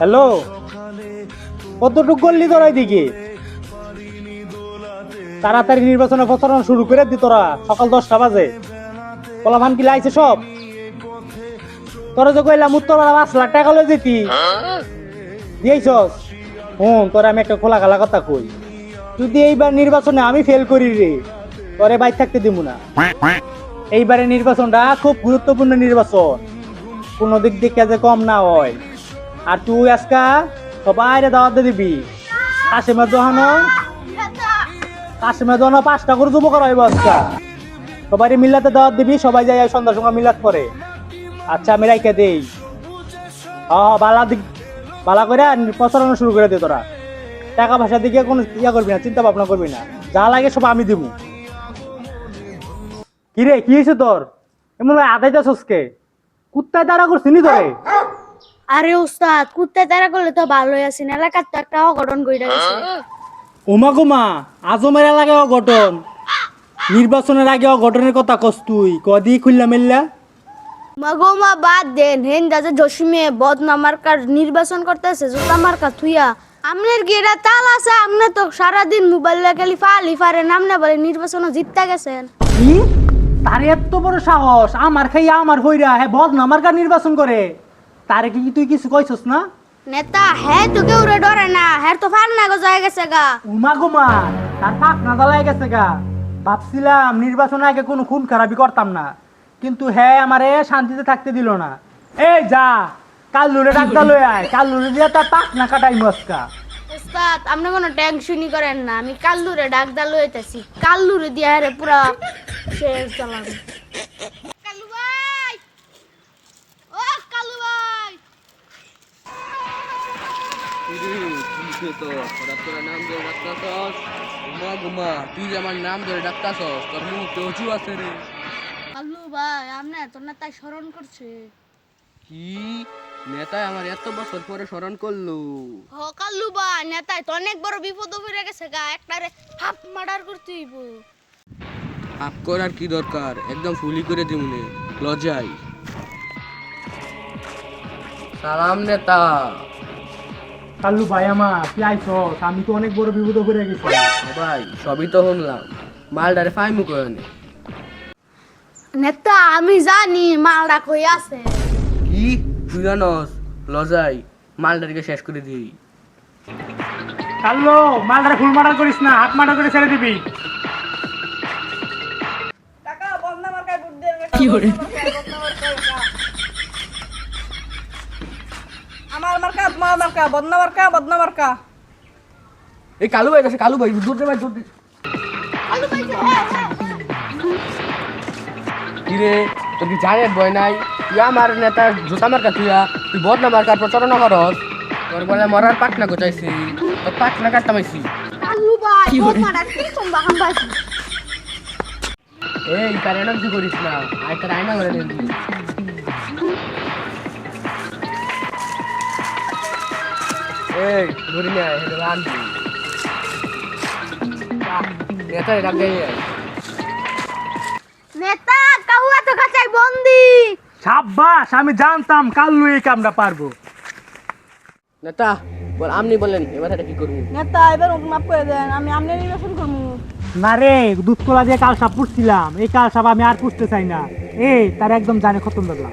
Hello? কতটুক করলি তোরা দিকে তাড়াতাড়ি নির্বাচনে প্রচারণা শুরু করে দি তোরা, সকাল দশটা বাজে। কলাভান কি লাইছে সব? তোরা যে কইলাম উত্তরপাড়া পাঁচ লাখ টাকা লই যেতি। দিয়েছস? হুম তোরা আমি একটা খোলা খালা কথা কই। যদি এইবার নির্বাচনে আমি ফেল করি রে, তোরে বাইর থাকতে দিব না। এইবারে নির্বাচনটা খুব গুরুত্বপূর্ণ নির্বাচন। কোনো দিক থেকে যে কম না হয়। আর তুই আজকা সবাই দাওয়াত দিবি। কাশিমের দোহানো কাশিমের দোহানো পাঁচটা করে জমা করা হইব আজকা। সবাই মিল্লাতে দাওয়াত দিবি, সবাই যাই সন্ধ্যার সঙ্গে মিলাত করে। আচ্ছা আমি রাইখে দেই। হ বালা দিক, বালা করে প্রচারণা শুরু করে দে তোরা। টাকা পয়সা দিকে কোনো ইয়া করবি না, চিন্তা ভাবনা করবি না। যা লাগে সব আমি দিব। কি রে কি হয়েছে তোর? এমন আদায় যাচ্ছকে কুত্তায় তারা করছিনি তোরে? আরে উস্তাদ কুত্তা তারা করলে তো ভালোই আছেন এলাকার তো একটা অঘটন কইরা গেছে। ওমা গোমা আজমের এলাকায় অঘটন। নির্বাচনের আগে অঘটনের কথা কস তুই কদি খুললা মেললা? মাগোমা বাদ দেন হেন দাদা জসিমে বদনাম মার্কার নির্বাচন করতেছে জোতা মার্কা থুইয়া। আমনের এটা তাল আছে আমনে তো সারাদিন মোবাইল খালি ফালি ফারে নামনে বলে নির্বাচনে জিততে গেছেন। তার এত বড় সাহস আমার খাইয়া আমার হইরা হ্যাঁ বদ না আমার কার নির্বাচন করে। তারে কি তুই কিছু কইছস না? নেতা হে তো কেউ রে ডরে না হ্যাঁ তো ফাল না গো যায় গেছে গা। উমা গোমা তার পাক না জ্বালাই গেছে গা। ভাবছিলাম নির্বাচনের আগে কোনো খুন খারাপি করতাম না কিন্তু হ্যাঁ আমারে শান্তিতে থাকতে দিল না। এই যা কাল্লুরে ডাক্তার লই আয় কাল্লুরে দিয়া তার পাক না কাটাই মস্কা। উস্তাদ আপনি কোনো টেনশনই করেন না আমি কাল্লুরে ডাক দা লইতেছি কাল্লুরে দিয়া রে পুরা শেষ চালান কাল্লু ভাই ও কাল্লু ভাই তুই যে আমার নাম ধরে ডাক্তারছস তোর মুখ উঁচু আছে রে ভাই স্মরণ করছে? কি? নেতায় আমার এত বছর পরে স্মরণ করল। হ কাল্লু ভাই নেতাই তো অনেক বড় বিপদ হয়ে গেছে গা একটারে হাফ মার্ডার করতে হইব। আপ করার কি দরকার? একদম ফুলি করে দিমুনে লজাই সালাম নেতা। কাল্লু ভাই আমার কি আইছস আমি তো অনেক বড় বিপদ করে গেছি। ভাই সবই তো শুনলাম। মালডারে ফাইমু কয়নে নেতা আমি জানি মালডা কই আছে। কি? তুই জানস লজাই মালডারকে শেষ করে দিই। কাল্লু মালটারে ফুল মার্ডার করিস না হাত মার্ডার করে ছেড়ে দিবি। আমার মার্কা তোমার মার্কা বদনা মার্কা বদনা মার্কা এই কালু ভাই কাছে কালু ভাই দূর দে ভাই দূর দে। কিরে তোর কি জানের ভয় নাই? তুই আমার নেতা জুতা মার্কা তুইয়া তুই বদনা মার্কার প্রচারণা করস। তোর বলে মরার পাটনা গোচাইছি তোর পাটনা কাটতামাইছি কাল্লু ভাই কি ভাই এই তার এরকম করিস না। আয় তার আয়না করে নিবি এই ধরি না এটা রান্ধি নেতা এটা গাই নেতা কাউয়া তো কাচাই বন্দি। সাব্বাস আমি জানতাম কাল্লু এই কামটা পারব। নেতা বল আপনি বলেন এবার এটা কি করব? নেতা এবার মাফ করে দেন আমি আমনে নির্বাচন করব। না রে দুধ কলা দিয়ে কাল সাপ পুষছিলাম এই কাল সাপ আমি আর পুষতে চাই না। এই তার একদম জানে খতম ধরলাম।